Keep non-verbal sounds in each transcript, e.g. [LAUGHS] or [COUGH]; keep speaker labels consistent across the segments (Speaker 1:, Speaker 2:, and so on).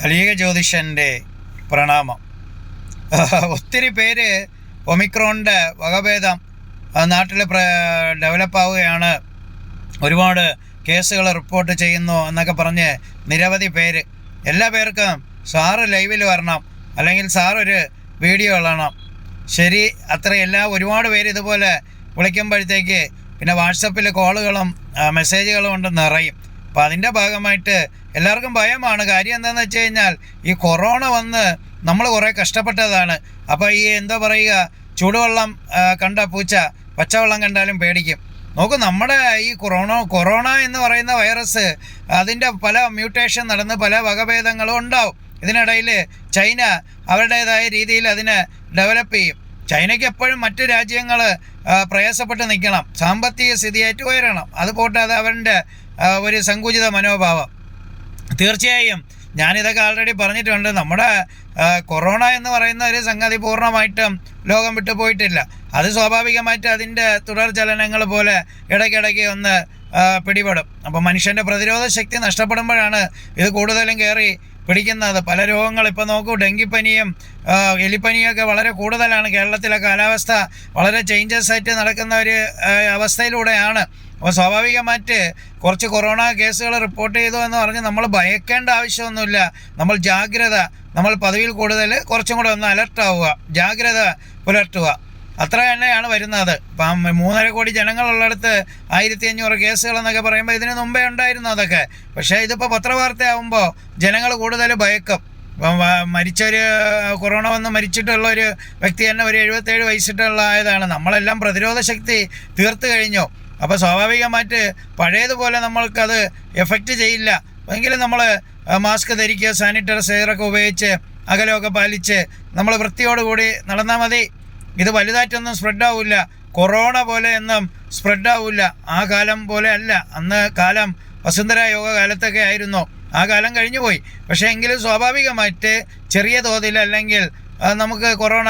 Speaker 1: കലിയുഗ ജ്യോതിഷന്റെ പ്രണാമം. [LAUGHS] ഒത്തിരി പേര് ഒമിക്രോണിന്റെ വകഭേദം നാട്ടിൽ ഡെവലപ്പ് ആവുകയാണ് ഒരുപാട് കേസുകൾ റിപ്പോർട്ട് ചെയ്യുന്നു എന്നൊക്കെ പറഞ്ഞ് നിരവധി പേര്. എല്ലാ പേർക്കും സാറ് ലൈവിൽ വരണം അല്ലെങ്കിൽ സാറൊരു വീഡിയോ ഇടണം. ശരി അത്ര എല്ലാ ഒരുപാട് പേര് ഇതുപോലെ വിളിക്കുമ്പോഴത്തേക്ക് പിന്നെ വാട്സപ്പിൽ കോളുകളും മെസ്സേജുകളും കൊണ്ട് നിറയും. അപ്പോൾ അതിന്റെ ഭാഗമായിട്ട് എല്ലാവർക്കും ഭയമാണ്. കാര്യം എന്താണെന്ന് വെച്ച് കഴിഞ്ഞാൽ ഈ കൊറോണ വന്ന് നമ്മൾ കുറേ കഷ്ടപ്പെട്ടതാണ്. അപ്പോൾ ഈ എന്താ പറയുക ചൂടുവെള്ളം കണ്ട പൂച്ച പച്ചവെള്ളം കണ്ടാലും പേടിക്കും. നോക്കൂ നമ്മുടെ ഈ കൊറോണ കൊറോണ എന്ന് പറയുന്ന വൈറസ് അതിന്റെ പല മ്യൂട്ടേഷൻ നടന്ന് പല വകഭേദങ്ങളും ഉണ്ടാവും. ഇതിനിടയിൽ ചൈന അവരുടേതായ രീതിയിൽ അതിനെ ഡെവലപ്പ് ചെയ്യും. ചൈനയ്ക്ക് എപ്പോഴും മറ്റു രാജ്യങ്ങൾ പ്രയാസപ്പെട്ട് നിൽക്കണം. സാമ്പത്തിക സ്ഥിതിയായിട്ട് ഉയരണം. അത് പോട്ടെ അത് അവരുടെ ഒരു സങ്കുചിത മനോഭാവം. തീർച്ചയായും ഞാനിതൊക്കെ ആൾറെഡി പറഞ്ഞിട്ടുണ്ട്. നമ്മുടെ കൊറോണ എന്ന് പറയുന്ന ഒരു സംഗതി പൂർണമായിട്ടും ലോകം വിട്ടുപോയിട്ടില്ല. അത് സ്വാഭാവികമായിട്ട് അതിന്റെ തുടർ ചലനങ്ങൾ പോലെ ഇടയ്ക്കിടയ്ക്ക് ഒന്ന് പിടിപെടും. അപ്പോൾ മനുഷ്യന്റെ പ്രതിരോധ ശക്തി നഷ്ടപ്പെടുമ്പോഴാണ് ഇത് കൂടുതലും കയറി പിടിക്കുന്നത്. പല രോഗങ്ങൾ ഇപ്പോൾ നോക്കൂ ഡെങ്കിപ്പനിയും എലിപ്പനിയൊക്കെ വളരെ കൂടുതലാണ്. കേരളത്തിലെ കാലാവസ്ഥ വളരെ ചേഞ്ചസ് ആയിട്ട് നടക്കുന്ന ഒരു അവസ്ഥയിലൂടെയാണ്. അപ്പോൾ സ്വാഭാവികമായിട്ട് കുറച്ച് കൊറോണ കേസുകൾ റിപ്പോർട്ട് ചെയ്തു എന്ന് പറഞ്ഞ് നമ്മൾ ഭയക്കേണ്ട ആവശ്യമൊന്നുമില്ല. നമ്മൾ ജാഗ്രത നമ്മൾ പതിവിൽ കൂടുതൽ കുറച്ചും കൂടെ ഒന്ന് അലർട്ടാവുക ജാഗ്രത പുലർത്തുക. അത്ര തന്നെയാണ് വരുന്നത്. ഇപ്പം മൂന്നര കോടി ജനങ്ങളുള്ളിടത്ത് ആയിരത്തി അഞ്ഞൂറ് കേസുകൾ എന്നൊക്കെ പറയുമ്പോൾ ഇതിന് മുമ്പേ ഉണ്ടായിരുന്നു അതൊക്കെ. പക്ഷേ ഇതിപ്പോൾ പത്രവാർത്തയാവുമ്പോൾ ജനങ്ങൾ കൂടുതൽ ഭയക്കും. ഇപ്പം മരിച്ചൊരു കൊറോണ വന്ന് മരിച്ചിട്ടുള്ള ഒരു വ്യക്തി തന്നെ ഒരു എഴുപത്തേഴ് വയസ്സിട്ടുള്ള ആയതാണ് നമ്മളെല്ലാം പ്രതിരോധ ശക്തി തീർത്തു കഴിഞ്ഞു. അപ്പോൾ സ്വാഭാവികമായിട്ട് പഴയതുപോലെ നമ്മൾക്കത് എഫക്റ്റ് ചെയ്യില്ല. എങ്കിലും നമ്മൾ മാസ്ക് ധരിക്കുക സാനിറ്റൈസറൊക്കെ ഉപയോഗിച്ച് അകലമൊക്കെ പാലിച്ച് നമ്മൾ വൃത്തിയോടുകൂടി നടന്നാൽ മതി. ഇത് വലുതായിട്ടൊന്നും സ്പ്രെഡ് ആവില്ല കൊറോണ പോലെ ഒന്നും സ്പ്രെഡ് ആവില്ല ആ കാലം പോലെ അല്ല. അന്ന് കാലം വസുന്ധര യോഗ കാലത്തൊക്കെ ആയിരുന്നു. ആ കാലം കഴിഞ്ഞു പോയി. പക്ഷേ എങ്കിലും സ്വാഭാവികമായിട്ട് ചെറിയ തോതിൽ അല്ലെങ്കിൽ നമുക്ക് കൊറോണ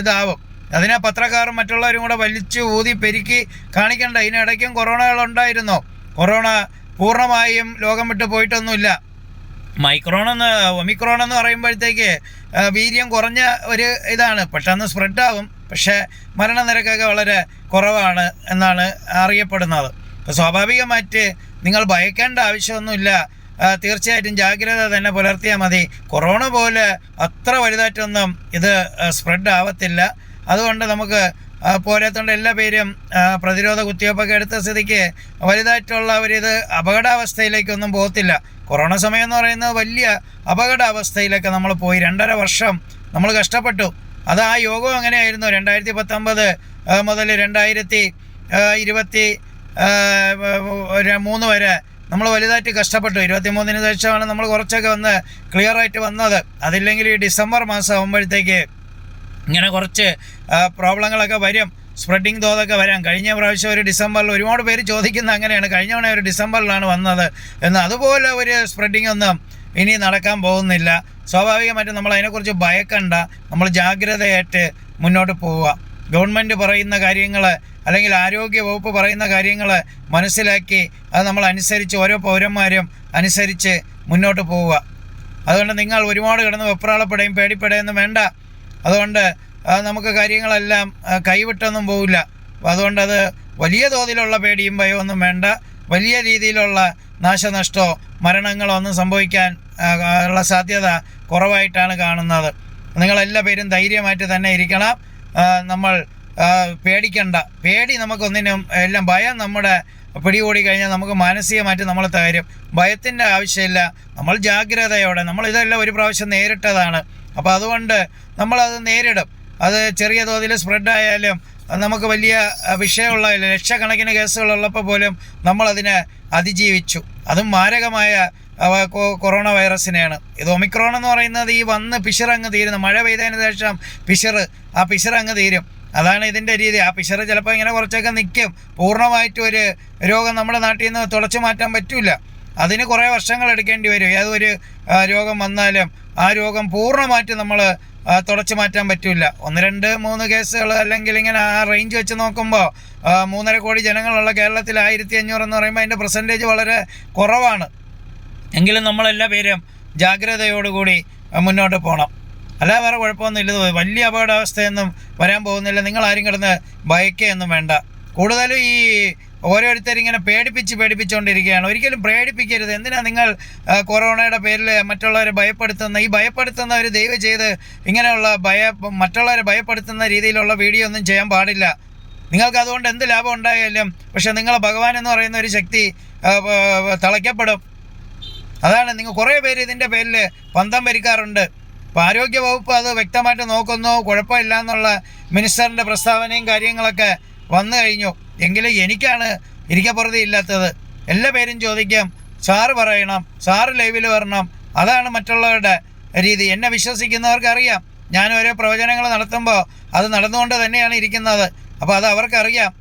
Speaker 1: ഇതാവും. അതിനെ പത്രക്കാരും മറ്റുള്ളവരും കൂടെ വലിച്ചു ഊതി പെരുക്കി കാണിക്കേണ്ട. ഇതിനിടയ്ക്കും കൊറോണകൾ ഉണ്ടായിരുന്നു. കൊറോണ പൂർണമായും ലോകം വിട്ട് പോയിട്ടൊന്നുമില്ല. മൈക്രോൺ എന്ന് ഒമിക്രോൺ എന്ന് പറയുമ്പോഴത്തേക്ക് വീര്യം കുറഞ്ഞ ഒരു ഇതാണ്. പെട്ടെന്ന് സ്പ്രെഡാവും പക്ഷേ മരണനിരക്കൊക്കെ വളരെ കുറവാണ് എന്നാണ് അറിയപ്പെടുന്നത്. അപ്പോൾ സ്വാഭാവികമായിട്ട് നിങ്ങൾ ഭയക്കേണ്ട ആവശ്യമൊന്നുമില്ല. തീർച്ചയായിട്ടും ജാഗ്രത തന്നെ പുലർത്തിയാൽ മതി. കൊറോണ പോലെ അത്ര വലുതായിട്ടൊന്നും ഇത് സ്പ്രെഡ് ആവത്തില്ല അതുകൊണ്ട് നമുക്ക് പോരാത്തോണ്ട് എല്ലാ പേരും പ്രതിരോധ കുത്തിവയ്പ്പൊക്കെ എടുത്ത സ്ഥിതിക്ക് വലുതായിട്ടുള്ള ഒരിത് അപകടാവസ്ഥയിലേക്കൊന്നും പോകത്തില്ല. കൊറോണ സമയം എന്ന് പറയുന്നത് വലിയ അപകടാവസ്ഥയിലൊക്കെ നമ്മൾ പോയി. രണ്ടര വർഷം നമ്മൾ കഷ്ടപ്പെട്ടു. അത് ആ യോഗം അങ്ങനെയായിരുന്നു രണ്ടായിരത്തി പത്തൊമ്പത് മുതൽ രണ്ടായിരത്തി ഇരുപത്തി മൂന്ന് വരെ നമ്മൾ വലുതായിട്ട് കഷ്ടപ്പെട്ടു. ഇരുപത്തി മൂന്നിന് ശേഷമാണ് നമ്മൾ കുറച്ചൊക്കെ വന്ന് ക്ലിയറായിട്ട് വന്നത്. അതില്ലെങ്കിൽ ഈ ഡിസംബർ മാസം ആകുമ്പോഴത്തേക്ക് ഇങ്ങനെ കുറച്ച് പ്രോബ്ലങ്ങളൊക്കെ വരും. സ്പ്രെഡിങ് തോതൊക്കെ വരാം. കഴിഞ്ഞ പ്രാവശ്യം ഒരു ഡിസംബറിൽ ഒരുപാട് പേര് ചോദിക്കുന്ന അങ്ങനെയാണ്. കഴിഞ്ഞ തവണ ഒരു ഡിസംബറിലാണ് വന്നത് എന്ന് അതുപോലെ ഒരു സ്പ്രെഡിങ് ഒന്നും ഇനി നടക്കാൻ പോകുന്നില്ല. സ്വാഭാവികമായിട്ടും നമ്മൾ അതിനെക്കുറിച്ച് ഭയക്കണ്ട. നമ്മൾ ജാഗ്രതയായിട്ട് മുന്നോട്ട് പോവുക. ഗവൺമെന്റ് പറയുന്ന കാര്യങ്ങൾ അല്ലെങ്കിൽ ആരോഗ്യ വകുപ്പ് പറയുന്ന കാര്യങ്ങൾ മനസ്സിലാക്കി അത് നമ്മൾ അനുസരിച്ച് ഓരോ പൗരന്മാരും അനുസരിച്ച് മുന്നോട്ട് പോവുക. അതുകൊണ്ട് നിങ്ങൾ ഒരുപാട് കിടന്ന് വെപ്രാളപ്പെടുകയും പേടിപ്പെടുകയൊന്നും വേണ്ട. അതുകൊണ്ട് നമുക്ക് കാര്യങ്ങളെല്ലാം കൈവിട്ടൊന്നും പോവില്ല. അതുകൊണ്ടത് വലിയ തോതിലുള്ള പേടിയും ഭയമൊന്നും വേണ്ട. വലിയ രീതിയിലുള്ള നാശനഷ്ടമോ മരണങ്ങളോ ഒന്നും സംഭവിക്കാൻ ഉള്ള സാധ്യത കുറവായിട്ടാണ് കാണുന്നത്. നിങ്ങളെല്ലാ പേരും ധൈര്യമായിട്ട് തന്നെ ഇരിക്കണം. നമ്മൾ പേടിക്കണ്ട. പേടി നമുക്കൊന്നിനും എല്ലാം ഭയം നമ്മുടെ പിടികൂടി കഴിഞ്ഞാൽ നമുക്ക് മാനസികമായിട്ട് നമ്മൾ തകരും. ഭയത്തിന്റെ ആവശ്യമില്ല. നമ്മൾ ജാഗ്രതയോടെ നമ്മൾ ഇതെല്ലാം ഒരു പ്രാവശ്യം നേരിട്ടതാണ്. അപ്പോൾ അതുകൊണ്ട് നമ്മളത് നേരിടും. അത് ചെറിയ തോതിൽ സ്പ്രെഡായാലും നമുക്ക് വലിയ വിഷയമുള്ള ലക്ഷക്കണക്കിന് കേസുകളുള്ളപ്പോൾ പോലും നമ്മളതിനെ അതിജീവിച്ചു. അതും മാരകമായ കൊറോണ വൈറസിനെയാണ്. ഇത് ഒമിക്രോൺ എന്ന് പറയുന്നത് ഈ വന്ന് പിശറങ്ങ് തീരുന്നു. മഴ പെയ്തതിന് ശേഷം പിശറ് ആ പിശറങ്ങ് തീരും. അതാണ് ഇതിന്റെ രീതി. ആ പിശറ് ചിലപ്പോൾ ഇങ്ങനെ കുറച്ചൊക്കെ നിൽക്കും. പൂർണമായിട്ടും ഒരു രോഗം നമ്മുടെ നാട്ടിൽ നിന്ന് തുടച്ചു മാറ്റാൻ പറ്റില്ല. അതിന് കുറേ വർഷങ്ങൾ എടുക്കേണ്ടി വരും. ഏതൊരു രോഗം വന്നാലും ആ രോഗം പൂർണമായിട്ട് നമ്മൾ തുടച്ചു മാറ്റാൻ പറ്റില്ല ഒന്ന് രണ്ട് മൂന്ന് കേസുകൾ അല്ലെങ്കിൽ ഇങ്ങനെ ആ റേഞ്ച് വെച്ച് നോക്കുമ്പോൾ മൂന്നര കോടി ജനങ്ങളുള്ള കേരളത്തിൽ ആയിരത്തി അഞ്ഞൂറ് എന്ന് പറയുമ്പോൾ അതിന്റെ പെർസെന്റേജ് വളരെ കുറവാണ്. എങ്കിലും നമ്മളെല്ലാ പേരും ജാഗ്രതയോടുകൂടി മുന്നോട്ട് പോകണം അല്ല വേറെ കുഴപ്പമൊന്നുമില്ല വലിയ അപകടാവസ്ഥയൊന്നും വരാൻ പോകുന്നില്ല. നിങ്ങൾ ആരും കിടന്ന് ഭയക്കുകയൊന്നും വേണ്ട. കൂടുതലും ഈ ഓരോരുത്തരിങ്ങനെ പേടിപ്പിച്ച് പേടിപ്പിച്ചുകൊണ്ടിരിക്കുകയാണ് ഒരിക്കലും പേടിപ്പിക്കരുത്. എന്തിനാ നിങ്ങൾ കൊറോണയുടെ പേരിൽ മറ്റുള്ളവരെ ഭയപ്പെടുത്തുന്ന ഈ ഭയപ്പെടുത്തുന്ന ഒരു ദൈവം ചെയ്ത് ഇങ്ങനെയുള്ള ഭയ മറ്റുള്ളവരെ ഭയപ്പെടുത്തുന്ന രീതിയിലുള്ള വീഡിയോ ഒന്നും ചെയ്യാൻ പാടില്ല. നിങ്ങൾക്ക് അതുകൊണ്ട് എന്ത് ലാഭം ഉണ്ടായാലും പക്ഷെ നിങ്ങളെ ഭഗവാൻ എന്ന് പറയുന്ന ഒരു ശക്തി തളയ്ക്കപ്പെടും. അതാണ് നിങ്ങൾ കുറേ പേര് ഇതിന്റെ പേരിൽ പന്തം വരിക്കാറുണ്ട്. അപ്പോൾ ആരോഗ്യ വകുപ്പ് അത് വ്യക്തമായിട്ട് നോക്കുന്നു. കുഴപ്പമില്ല എന്നുള്ള മിനിസ്റ്ററിന്റെ പ്രസ്താവനയും കാര്യങ്ങളൊക്കെ വന്നു കഴിഞ്ഞു. എങ്കിലും എനിക്കാണ് ഇരിക്കപ്പുറതി ഇല്ലാത്തത്. എല്ലാ പേരും ചോദിക്കാം. സാറ് പറയണം. സാറ് ലൈവിൽ വരണം. അതാണ് മറ്റുള്ളവരുടെ രീതി. എന്നെ വിശ്വസിക്കുന്നവർക്കറിയാം. ഞാൻ ഓരോ പ്രവചനങ്ങൾ നടത്തുമ്പോൾ അത് നടന്നുകൊണ്ട് തന്നെയാണ് ഇരിക്കുന്നത്. അപ്പോൾ അത് അവർക്കറിയാം.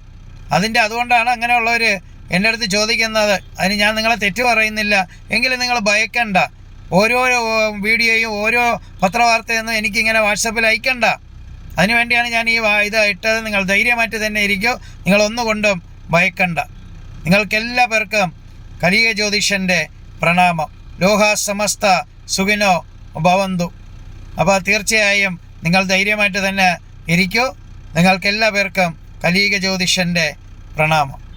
Speaker 1: അതിന്റെ അതുകൊണ്ടാണ് അങ്ങനെയുള്ളവർ എന്റെ അടുത്ത് ചോദിക്കുന്നത്. അതിന് ഞാൻ നിങ്ങളെ തെറ്റ് പറയുന്നില്ല. എങ്കിലും നിങ്ങൾ ഭയക്കണ്ട. ഓരോ വീഡിയോയും ഓരോ പത്രവാർത്തയൊന്നും എനിക്കിങ്ങനെ വാട്സപ്പിൽ അയക്കണ്ട. അതിനുവേണ്ടിയാണ് ഞാൻ ഈ ഇത് ഇട്ടത്. നിങ്ങൾ ധൈര്യമായിട്ട് തന്നെ ഇരിക്കൂ. നിങ്ങൾ ഒന്നുകൊണ്ടും ഭയക്കണ്ട. നിങ്ങൾക്കെല്ലാ പേർക്കും കലിക ജ്യോതിഷന്റെ പ്രണാമം. ലോഹാസമസ്ത സമസ്ത സുഖിനോ ഭവന്തു. അപ്പോൾ തീർച്ചയായും നിങ്ങൾ ധൈര്യമായിട്ട് തന്നെ ഇരിക്കൂ. നിങ്ങൾക്കെല്ലാ പേർക്കും കലിക ജ്യോതിഷന്റെ പ്രണാമം.